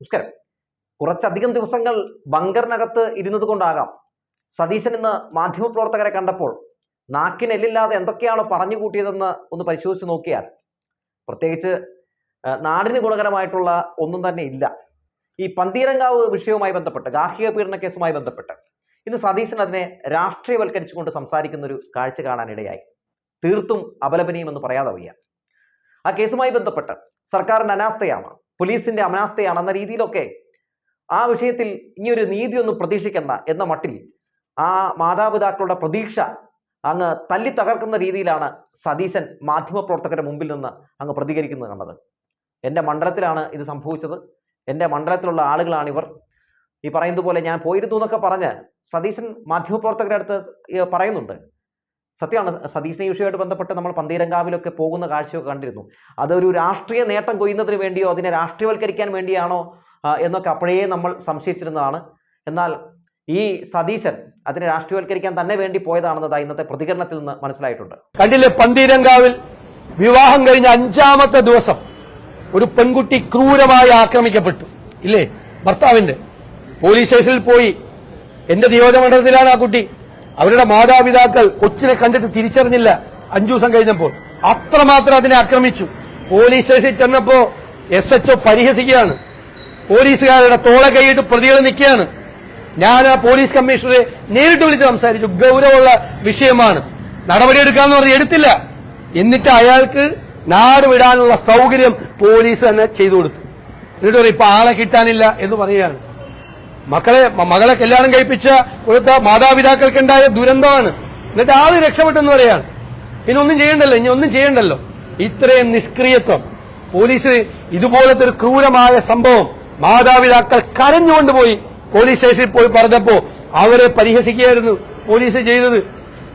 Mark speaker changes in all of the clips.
Speaker 1: നമസ്കാരം കുറച്ചധികം ദിവസങ്ങൾ ബങ്കറിനകത്ത് ഇരുന്നത് കൊണ്ടാകാം. സതീശൻ ഇന്ന് മാധ്യമപ്രവർത്തകരെ കണ്ടപ്പോൾ നാക്കിനെല്ലില്ലാതെ എന്തൊക്കെയാണ് പറഞ്ഞു കൂട്ടിയതെന്ന് ഒന്ന് പരിശോധിച്ച് നോക്കിയാൽ പ്രത്യേകിച്ച് നാടിന് ഗുണകരമായിട്ടുള്ള ഒന്നും തന്നെ ഇല്ല. ഈ പന്തീരങ്കാവ് വിഷയവുമായി ബന്ധപ്പെട്ട് ഗാർഹിക പീഡന കേസുമായി ബന്ധപ്പെട്ട് ഇന്ന് സതീശൻ അതിനെ രാഷ്ട്രീയവൽക്കരിച്ചുകൊണ്ട് സംസാരിക്കുന്ന ഒരു കാഴ്ച കാണാനിടയായി. തീർത്തും അപലപനീയമെന്ന് പറയാതെ വയ്യ. ആ കേസുമായി ബന്ധപ്പെട്ട് സർക്കാരിന്റെ അനാസ്ഥയാണ് പോലീസിന്റെ അമനാസ്ഥയാണ് എന്ന രീതിയിലൊക്കെ ആ വിഷയത്തിൽ ഇനിയൊരു നീതി ഒന്നും പ്രതീക്ഷിക്കണ്ട എന്ന മട്ടിൽ ആ മാതാപിതാക്കളുടെ പ്രതീക്ഷ അങ്ങ് തല്ലി തകർക്കുന്ന രീതിയിലാണ് സതീശൻ മാധ്യമപ്രവർത്തകരുടെ മുമ്പിൽ നിന്ന് അങ്ങ് പ്രതികരിക്കുന്നത് കണ്ടത്. എന്റെ മണ്ഡലത്തിലാണ് ഇത് സംഭവിച്ചത്. എന്റെ മണ്ഡലത്തിലുള്ള ആളുകളാണിവർ. ഈ പറയുന്നത് പോലെ ഞാൻ പോയിരുന്നു എന്നൊക്കെ പറഞ്ഞ് സതീശൻ മാധ്യമപ്രവർത്തകരുടെ അടുത്ത് പറയുന്നുണ്ട്. സത്യമാണ് ഈ വിഷയമായിട്ട് ബന്ധപ്പെട്ട് നമ്മൾ പന്തീരങ്കാവിലൊക്കെ പോകുന്ന കാഴ്ചയൊക്കെ കണ്ടിരുന്നു. അതൊരു രാഷ്ട്രീയ നേട്ടം കൊയ്യുന്നതിന് വേണ്ടിയോ അതിനെ രാഷ്ട്രീയവൽക്കരിക്കാൻ വേണ്ടിയാണോ എന്നൊക്കെ അപ്പോഴേ നമ്മൾ സംശയിച്ചിരുന്നതാണ്. എന്നാൽ ഈ സതീശൻ അതിനെ രാഷ്ട്രീയവൽക്കരിക്കാൻ തന്നെ വേണ്ടി പോയതാണെന്നത് ഇന്നത്തെ പ്രതികരണത്തിൽ നിന്ന് മനസ്സിലായിട്ടുണ്ട്.
Speaker 2: കണ്ടില്ലേ പന്തീരങ്കാവിൽ വിവാഹം കഴിഞ്ഞ അഞ്ചാമത്തെ ദിവസം ഒരു പെൺകുട്ടി ക്രൂരമായി ആക്രമിക്കപ്പെട്ടു. ഇല്ലേ ഭർത്താവിന്റെ പോലീസ് സ്റ്റേഷനിൽ പോയി. എന്റെ നിയോജകമണ്ഡലത്തിലാണ് ആ കുട്ടി. അവരുടെ മാതാപിതാക്കൾ കൊച്ചിനെ കണ്ടിട്ട് തിരിച്ചറിഞ്ഞില്ല. അഞ്ചു ദിവസം കഴിഞ്ഞപ്പോൾ. അത്രമാത്രം അതിനെ ആക്രമിച്ചു. പോലീസ് സ്റ്റേഷനിൽ ചെന്നപ്പോ എസ് എച്ച് ഒ പരിഹസിക്കുകയാണ്. പോലീസുകാരുടെ തോളെ കൈയിട്ട് പ്രതികൾ നിൽക്കുകയാണ്. ഞാൻ ആ പോലീസ് കമ്മീഷണറെ നേരിട്ട് വിളിച്ച് സംസാരിച്ചു. ഗൗരവമുള്ള വിഷയമാണ്. നടപടിയെടുക്കാന്ന് പറഞ്ഞ് എടുത്തില്ല. എന്നിട്ട് അയാൾക്ക് നാട് വിടാനുള്ള സൗകര്യം പോലീസ് തന്നെ ചെയ്തു കൊടുത്തു. എന്നിട്ട് പറയും ഇപ്പൊ ആളെ കിട്ടാനില്ല എന്ന് പറയുകയാണ്. മക്കളെ മകളെ കല്യാണം കഴിപ്പിച്ച കൊടുത്ത മാതാപിതാക്കൾക്കുണ്ടായ ദുരന്തമാണ്. എന്നിട്ട് ആൾ രക്ഷപ്പെട്ടെന്ന് പറയാണ്. പിന്നെ ഒന്നും ചെയ്യണ്ടല്ലോ ഇനി ഒന്നും ചെയ്യണ്ടല്ലോ. ഇത്രയും നിഷ്ക്രിയത്വം. പോലീസ് ഇതുപോലത്തെ ഒരു ക്രൂരമായ സംഭവം മാതാപിതാക്കൾ കരഞ്ഞുകൊണ്ട് പോയി പോലീസ് സ്റ്റേഷനിൽ പോയി പറഞ്ഞപ്പോ അവരെ പരിഹസിക്കുകയായിരുന്നു പോലീസ് ചെയ്തത്.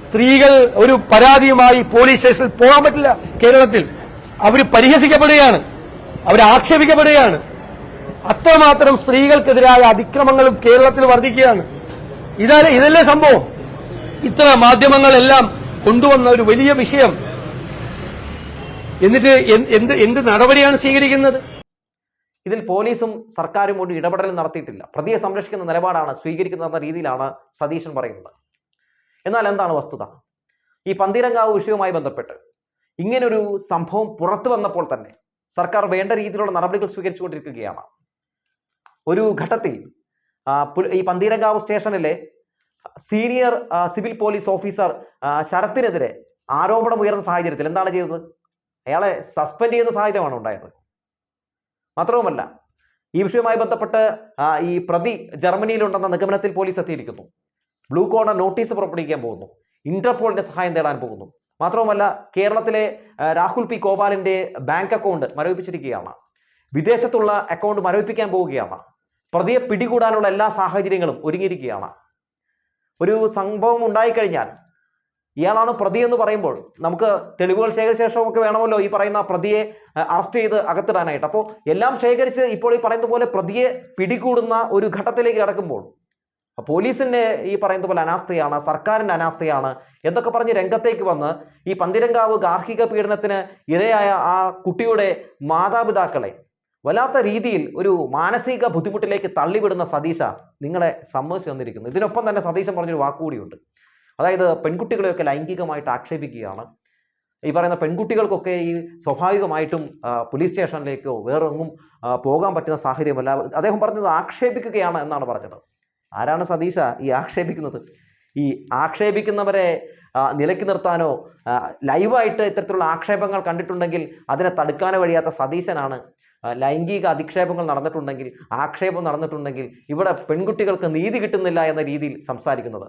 Speaker 2: സ്ത്രീകൾ ഒരു പരാതിയുമായി പോലീസ് സ്റ്റേഷനിൽ പോകാൻ പറ്റില്ല കേരളത്തിൽ. അവർ പരിഹസിക്കപ്പെടുകയാണ്. അവർ ആക്ഷേപിക്കപ്പെടുകയാണ് അത്രമാത്രം സ്ത്രീകൾക്കെതിരായ അതിക്രമങ്ങളും കേരളത്തിൽ വർദ്ധിക്കുകയാണ്. ഇതാണ് ഇതല്ലേ സംഭവം? ഇത്ര മാധ്യമങ്ങളെല്ലാം കൊണ്ടുവന്ന ഒരു വലിയ വിഷയം. എന്നിട്ട് എന്ത് എന്ത് നടപടിയാണ് സ്വീകരിക്കുന്നത്?
Speaker 1: ഇതിൽ പോലീസും സർക്കാരും ഒരു ഇടപെടൽ നടത്തിയിട്ടില്ല. പ്രതിയെ സംരക്ഷിക്കുന്ന നിലപാടാണ് സ്വീകരിക്കുന്നതെന്ന രീതിയിലാണ് സതീശൻ പറയുന്നത്. എന്നാൽ എന്താണ് വസ്തുത? ഈ പന്തീരങ്കാവ് വിഷയവുമായി ബന്ധപ്പെട്ട് ഇങ്ങനൊരു സംഭവം പുറത്തു വന്നപ്പോൾ തന്നെ സർക്കാർ വേണ്ട രീതിയിലുള്ള നടപടികൾ സ്വീകരിച്ചുകൊണ്ടിരിക്കുകയാണ്. ഒരു ഘട്ടത്തിൽ ഈ പന്തീരങ്കാവ് സ്റ്റേഷനിലെ സീനിയർ സിവിൽ പോലീസ് ഓഫീസർ ശരത്തിനെതിരെ ആരോപണം ഉയർന്ന സാഹചര്യത്തിൽ എന്താണ് ചെയ്തത്? അയാളെ സസ്പെൻഡ് ചെയ്യുന്ന സാഹചര്യമാണ് ഉണ്ടായത്? മാത്രവുമല്ല ഈ വിഷയവുമായി ബന്ധപ്പെട്ട് ഈ പ്രതി ജർമ്മനിയിലുണ്ടെന്ന നിഗമനത്തിൽ പോലീസ് എത്തിയിരിക്കുന്നു. ബ്ലൂ കോർണർ നോട്ടീസ് പുറപ്പെടുവിക്കാൻ പോകുന്നു. ഇന്റർപോളിന്റെ സഹായം തേടാൻ പോകുന്നു. മാത്രവുമല്ല കേരളത്തിലെ രാഹുൽ പി. ഗോപാലിന്റെ ബാങ്ക് അക്കൗണ്ട് മരവിപ്പിച്ചിരിക്കുകയാണ്. വിദേശത്തുള്ള അക്കൗണ്ട് മരവിപ്പിക്കാൻ പോവുകയാണ്. പ്രതിയെ പിടികൂടാനുള്ള എല്ലാ സാഹചര്യങ്ങളും ഒരുങ്ങിയിരിക്കുകയാണ്. ഒരു സംഭവം ഉണ്ടായിക്കഴിഞ്ഞാൽ ഇയാളാണ് പ്രതി എന്ന് പറയുമ്പോൾ നമുക്ക് തെളിവുകൾ ശേഖരിച്ച ശേഷമൊക്കെ വേണമല്ലോ ഈ പറയുന്ന പ്രതിയെ അറസ്റ്റ് ചെയ്ത് അകത്തിടാനായിട്ട്. അപ്പോൾ എല്ലാം ശേഖരിച്ച് ഇപ്പോൾ ഈ പറയുന്ന പോലെ പ്രതിയെ പിടികൂടുന്ന ഒരു ഘട്ടത്തിലേക്ക് കിടക്കുമ്പോൾ പോലീസിന്റെ ഈ പറയുന്ന പോലെ അനാസ്ഥയാണ് സർക്കാരിന്റെ അനാസ്ഥയാണ് എന്നൊക്കെ പറഞ്ഞ് രംഗത്തേക്ക് വന്ന് ഈ പന്തിരങ്കാവ് ഗാർഹിക പീഡനത്തിന് ഇരയായ ആ കുട്ടിയുടെ മാതാപിതാക്കളെ വല്ലാത്ത രീതിയിൽ ഒരു മാനസിക ബുദ്ധിമുട്ടിലേക്ക് തള്ളിവിടുന്ന സതീശ നിങ്ങളെ സമ്മതിച്ചു തന്നിരിക്കുന്നു. ഇതിനൊപ്പം തന്നെ സതീശൻ പറഞ്ഞൊരു വാക്കുകൂടിയുണ്ട്. അതായത് പെൺകുട്ടികളെയൊക്കെ ലൈംഗികമായിട്ട് ആക്ഷേപിക്കുകയാണ്. ഈ പറയുന്ന പെൺകുട്ടികൾക്കൊക്കെ ഈ സ്വാഭാവികമായിട്ടും പോലീസ് സ്റ്റേഷനിലേക്കോ വേറൊന്നും പോകാൻ പറ്റുന്ന സാഹചര്യമല്ല. അദ്ദേഹം പറഞ്ഞത് ആക്ഷേപിക്കുകയാണ് എന്നാണ് പറഞ്ഞത്. ആരാണ് സതീശ ഈ ആക്ഷേപിക്കുന്നത്? ഈ ആക്ഷേപിക്കുന്നവരെ നിലയ്ക്ക് നിർത്താനോ ലൈവായിട്ട് ഇത്തരത്തിലുള്ള ആക്ഷേപങ്ങൾ കണ്ടിട്ടുണ്ടെങ്കിൽ അതിനെ തടുക്കാനോ കഴിയാത്ത സതീശനാണ് ലൈംഗിക അധിക്ഷേപങ്ങൾ നടന്നിട്ടുണ്ടെങ്കിൽ ആക്ഷേപം നടന്നിട്ടുണ്ടെങ്കിൽ ഇവിടെ പെൺകുട്ടികൾക്ക് നീതി കിട്ടുന്നില്ല എന്ന രീതിയിൽ സംസാരിക്കുന്നത്.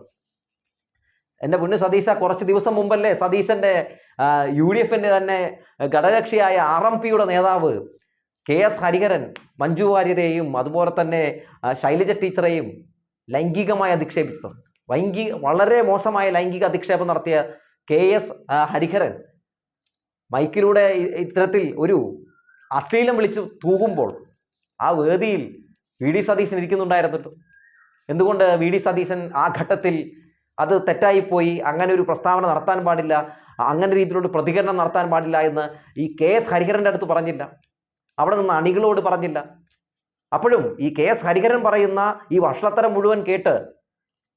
Speaker 1: എന്റെ മുന്നിൽ സതീശ കുറച്ച് ദിവസം മുമ്പല്ലേ സതീശന്റെ യു ഡി എഫിന്റെ തന്നെ ഘടകകക്ഷിയായ ആർ എം പിയുടെ നേതാവ് കെ എസ് ഹരിഹരൻ മഞ്ജു വാര്യരെയും അതുപോലെ തന്നെ ശൈലജ ടീച്ചറെയും ലൈംഗികമായി അധിക്ഷേപിച്ചത് ലൈംഗിക വളരെ മോശമായ ലൈംഗിക അധിക്ഷേപം നടത്തിയ കെ എസ് ഹരിഹരൻ മൈക്കിലൂടെ ഇത്തരത്തിൽ ഒരു അശ്ലീലം വിളിച്ച് തൂകുമ്പോൾ ആ വേദിയിൽ വി ഡി സതീശൻ ഇരിക്കുന്നുണ്ടായിരുന്നല്ലോ എന്തുകൊണ്ട് വി ഡി സതീശൻ ആ ഘട്ടത്തിൽ അത് തെറ്റായിപ്പോയി? അങ്ങനെ ഒരു പ്രസ്താവന നടത്താൻ പാടില്ല. അങ്ങനെ രീതിയിലുള്ള പ്രതികരണം നടത്താൻ പാടില്ല എന്ന് ഈ കെ എസ് ഹരിഹരന്റെ അടുത്ത് പറഞ്ഞില്ല. അവിടെ നിന്ന് അണികളോട് പറഞ്ഞില്ല. അപ്പോഴും ഈ കെ എസ് ഹരിഹരൻ പറയുന്ന ഈ വഷളത്തരം മുഴുവൻ കേട്ട്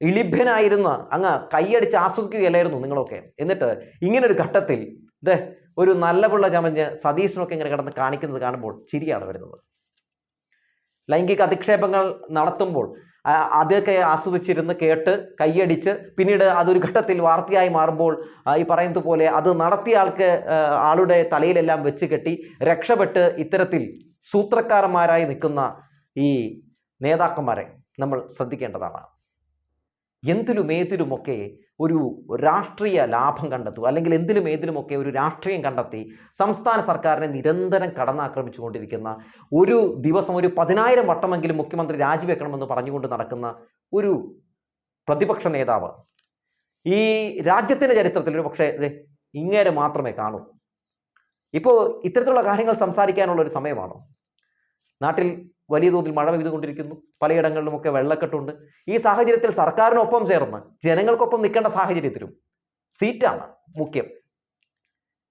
Speaker 1: ഇളിഭ്യനായിരുന്ന അങ്ങ് കൈയടിച്ച് ആസ്വദിക്കുകയല്ലായിരുന്നു നിങ്ങളൊക്കെ. എന്നിട്ട് ഇങ്ങനൊരു ഘട്ടത്തിൽ ഇത് ഒരു നല്ല പിള്ള ചമഞ്ഞ് സതീശനൊക്കെ ഇങ്ങനെ കിടന്ന് കാണിക്കുന്നത് കാണുമ്പോൾ ചിരിയാണ് വരുന്നത്. ലൈംഗിക അധിക്ഷേപങ്ങൾ നടത്തുമ്പോൾ അതൊക്കെ ആസ്വദിച്ചിരുന്ന് കേട്ട് കൈയടിച്ച് പിന്നീട് അതൊരു ഘട്ടത്തിൽ വാർത്തയായി മാറുമ്പോൾ ഈ പറയുന്നത് പോലെ അത് നടത്തിയ ആൾക്ക് ആളുടെ തലയിലെല്ലാം വെച്ച് കെട്ടി രക്ഷപ്പെട്ട് ഇത്തരത്തിൽ സൂത്രക്കാരന്മാരായി നിൽക്കുന്ന ഈ നേതാക്കന്മാരെ നമ്മൾ ശ്രദ്ധിക്കേണ്ടതാണ്. എന്തിലും ഏതിലുമൊക്കെ ഒരു രാഷ്ട്രീയ ലാഭം കണ്ടെത്തുക അല്ലെങ്കിൽ എന്തിലും ഏതിലുമൊക്കെ ഒരു രാഷ്ട്രീയം കണ്ടെത്തി സംസ്ഥാന സർക്കാരിനെ നിരന്തരം കടന്നാക്രമിച്ചുകൊണ്ടിരിക്കുന്ന ഒരു ദിവസം ഒരു പതിനായിരം വട്ടമെങ്കിലും മുഖ്യമന്ത്രി രാജിവെക്കണമെന്ന് പറഞ്ഞുകൊണ്ട് നടക്കുന്ന ഒരു പ്രതിപക്ഷ നേതാവ്. ഈ രാജ്യത്തിന്റെ ചരിത്രത്തിൽ ഒരു പക്ഷേ ഇങ്ങനെ മാത്രമേ കാണൂ. ഇപ്പോൾ ഇത്തരത്തിലുള്ള കാര്യങ്ങൾ സംസാരിക്കാനുള്ള ഒരു സമയമാണോ? നാട്ടിൽ വലിയ തോതിൽ മഴ പെയ്തുകൊണ്ടിരിക്കുന്നു. പലയിടങ്ങളിലുമൊക്കെ വെള്ളക്കെട്ടുണ്ട്. ഈ സാഹചര്യത്തിൽ സർക്കാരിനൊപ്പം ചേർന്ന് ജനങ്ങൾക്കൊപ്പം നിൽക്കേണ്ട സാഹചര്യത്തിലും സീറ്റാണ് മുഖ്യം.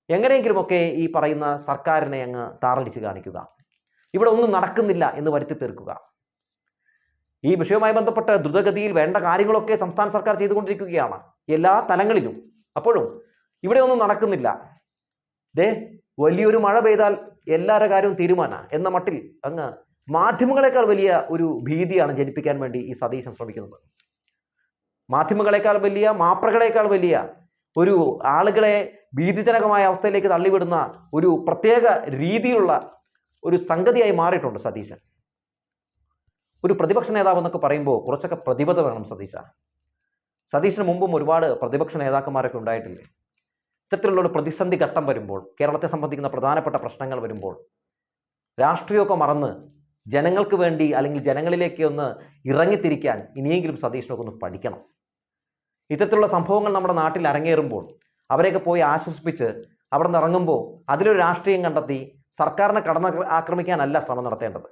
Speaker 1: എങ്ങനെയെങ്കിലുമൊക്കെ ഈ പറയുന്ന സർക്കാരിനെ അങ്ങ് താറടിച്ച് കാണിക്കുക. ഇവിടെ ഒന്നും നടക്കുന്നില്ല എന്ന് വരുത്തി തീർക്കുക. ഈ വിഷയവുമായി ബന്ധപ്പെട്ട് ദ്രുതഗതിയിൽ വേണ്ട കാര്യങ്ങളൊക്കെ സംസ്ഥാന സർക്കാർ ചെയ്തുകൊണ്ടിരിക്കുകയാണ് എല്ലാ തലങ്ങളിലും. അപ്പോഴും ഇവിടെ ഒന്നും നടക്കുന്നില്ല. ദേ വലിയൊരു മഴ പെയ്താൽ എല്ലാവരുടെ കാര്യവും തീരുമാന എന്ന മട്ടിൽ അങ്ങ് മാധ്യമങ്ങളെക്കാൾ വലിയ ഒരു ഭീതിയാണ് ജനിപ്പിക്കാൻ വേണ്ടി ഈ സതീശൻ ശ്രമിക്കുന്നത്. മാധ്യമങ്ങളെക്കാൾ വലിയ മാപ്രകളെക്കാൾ വലിയ ഒരു ആളുകളെ ഭീതിജനകമായ അവസ്ഥയിലേക്ക് തള്ളിവിടുന്ന ഒരു പ്രത്യേക രീതിയിലുള്ള ഒരു സംഗതിയായി മാറിയിട്ടുണ്ട് സതീശൻ. ഒരു പ്രതിപക്ഷ നേതാവ് എന്നൊക്കെ പറയുമ്പോൾ കുറച്ചൊക്കെ പ്രതിബദ്ധത വേണം സതീശ. സതീശന് മുമ്പും ഒരുപാട് പ്രതിപക്ഷ നേതാക്കന്മാരൊക്കെ ഉണ്ടായിട്ടില്ലേ? ഇത്തരത്തിലുള്ള ഒരു പ്രതിസന്ധി ഘട്ടം വരുമ്പോൾ കേരളത്തെ സംബന്ധിക്കുന്ന പ്രധാനപ്പെട്ട പ്രശ്നങ്ങൾ വരുമ്പോൾ രാഷ്ട്രീയമൊക്കെ മറന്ന് ജനങ്ങൾക്ക് വേണ്ടി അല്ലെങ്കിൽ ജനങ്ങളിലേക്ക് ഒന്ന് ഇറങ്ങിത്തിരിക്കാൻ ഇനിയെങ്കിലും സതീഷിനൊക്കെ ഒന്ന് പഠിക്കണം. ഇത്തരത്തിലുള്ള സംഭവങ്ങൾ നമ്മുടെ നാട്ടിൽ അരങ്ങേറുമ്പോൾ അവരെയൊക്കെ പോയി ആശ്വസിപ്പിച്ച് അവിടെ നിന്ന് ഇറങ്ങുമ്പോൾ അതിലൊരു രാഷ്ട്രീയം കണ്ടെത്തി സർക്കാരിനെ കടന്ന് ആക്രമിക്കാനല്ല ശ്രമം നടത്തേണ്ടത്.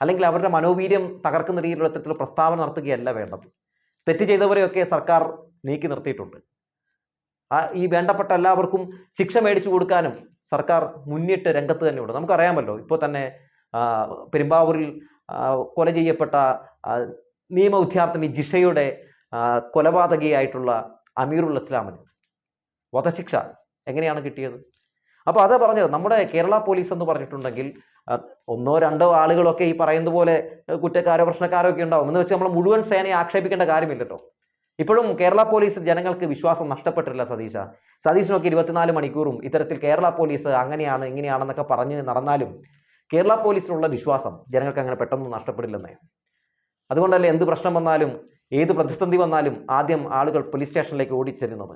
Speaker 1: അല്ലെങ്കിൽ അവരുടെ മനോവീര്യം തകർക്കുന്ന രീതിയിലുള്ള ഇത്തരത്തിലുള്ള പ്രസ്താവന നടത്തുകയല്ല വേണ്ടത്. തെറ്റ് ചെയ്തവരെയൊക്കെ സർക്കാർ നീക്കി നിർത്തിയിട്ടുണ്ട്. ഈ വേണ്ടപ്പെട്ട എല്ലാവർക്കും ശിക്ഷ മേടിച്ചു കൊടുക്കാനും സർക്കാർ മുന്നിട്ട് രംഗത്ത് തന്നെയുണ്ട്. നമുക്കറിയാമല്ലോ ഇപ്പോൾ തന്നെ പെരുമ്പാവൂരിൽ കൊല ചെയ്യപ്പെട്ട നിയമ വിദ്യാർത്ഥിനി ജിഷയുടെ കൊലപാതകയായിട്ടുള്ള അമീറുൽ ഇസ്ലാമിന് വധശിക്ഷ എങ്ങനെയാണ് കിട്ടിയത്? അപ്പോൾ അതാ പറഞ്ഞത് നമ്മുടെ കേരള പോലീസ് എന്ന് പറഞ്ഞിട്ടുണ്ടെങ്കിൽ ഒന്നോ രണ്ടോ ആളുകളൊക്കെ ഈ പറയുന്നത് പോലെ കുറ്റക്കാരോ പ്രശ്നക്കാരോ ഒക്കെ ഉണ്ടാവും. എന്ന് വെച്ചാൽ നമ്മൾ മുഴുവൻ സേനയെ ആക്ഷേപിക്കേണ്ട കാര്യമില്ലല്ലോ ഇപ്പോഴും കേരള പോലീസ് ജനങ്ങൾക്ക് വിശ്വാസം നഷ്ടപ്പെട്ടിട്ടില്ല സതീശ. സതീശനൊക്കെ ഇരുപത്തിനാല് മണിക്കൂറും ഇത്തരത്തിൽ കേരള പോലീസ് അങ്ങനെയാണ് ഇങ്ങനെയാണെന്നൊക്കെ പറഞ്ഞ് നടന്നാലും കേരള പോലീസിനുള്ള വിശ്വാസം ജനങ്ങൾക്ക് അങ്ങനെ പെട്ടെന്ന് നഷ്ടപ്പെടില്ലെന്നേ. അതുകൊണ്ടല്ലേ എന്ത് പ്രശ്നം വന്നാലും ഏത് പ്രതിസന്ധി വന്നാലും ആദ്യം ആളുകൾ പോലീസ് സ്റ്റേഷനിലേക്ക് ഓടിച്ചെല്ലുന്നത്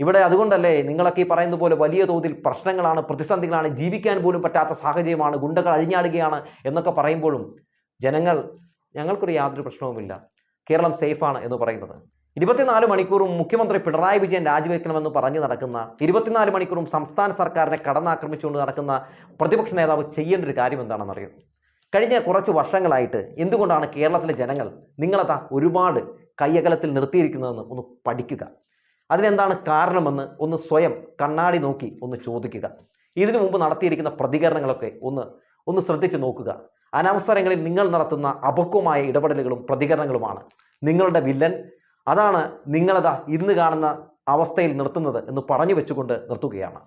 Speaker 1: ഇവിടെ അതുകൊണ്ടല്ലേ നിങ്ങളൊക്കെ ഈ പറയുന്ന പോലെ വലിയ തോതിൽ പ്രശ്നങ്ങളാണ് പ്രതിസന്ധികളാണ് ജീവിക്കാൻ പോലും പറ്റാത്ത സാഹചര്യമാണ് ഗുണ്ടകൾ അഴിഞ്ഞാടുകയാണ് എന്നൊക്കെ പറയുമ്പോഴും ജനങ്ങൾ ഞങ്ങൾക്കൊരു യാതൊരു പ്രശ്നവുമില്ല. കേരളം സേഫാണ് എന്ന് പറയുന്നത്. ഇരുപത്തിനാല് മണിക്കൂറും മുഖ്യമന്ത്രി പിണറായി വിജയൻ രാജിവെക്കണമെന്ന് പറഞ്ഞു നടക്കുന്ന ഇരുപത്തിനാല് മണിക്കൂറും സംസ്ഥാന സർക്കാരിനെ കടന്നാക്രമിച്ചുകൊണ്ട് നടക്കുന്ന പ്രതിപക്ഷ നേതാവ് ചെയ്യേണ്ട ഒരു കാര്യം എന്താണെന്നറിയോ കഴിഞ്ഞ കുറച്ച് വർഷങ്ങളായിട്ട് എന്തുകൊണ്ടാണ് കേരളത്തിലെ ജനങ്ങൾ നിങ്ങളതാ ഒരുപാട് കയ്യകലത്തിൽ നിർത്തിയിരിക്കുന്നതെന്ന് ഒന്ന് പഠിക്കുക. അതിനെന്താണ് കാരണമെന്ന് ഒന്ന് സ്വയം കണ്ണാടി നോക്കി ഒന്ന് ചോദിക്കുക. ഇതിനു മുമ്പ് നടത്തിയിരിക്കുന്ന പ്രതികരണങ്ങളൊക്കെ ഒന്ന് ഒന്ന് ശ്രദ്ധിച്ചു നോക്കുക. അനവസരങ്ങളിൽ നിങ്ങൾ നടത്തുന്ന അപക്വമായ ഇടപെടലുകളും പ്രതികരണങ്ങളുമാണ്. നിങ്ങളുടെ വില്ലൻ അതാണ് നിങ്ങളതാ ഇന്ന് കാണുന്ന അവസ്ഥയിൽ നിർത്തുന്നത് എന്ന് പറഞ്ഞു വെച്ചുകൊണ്ട് നിർത്തുകയാണ്.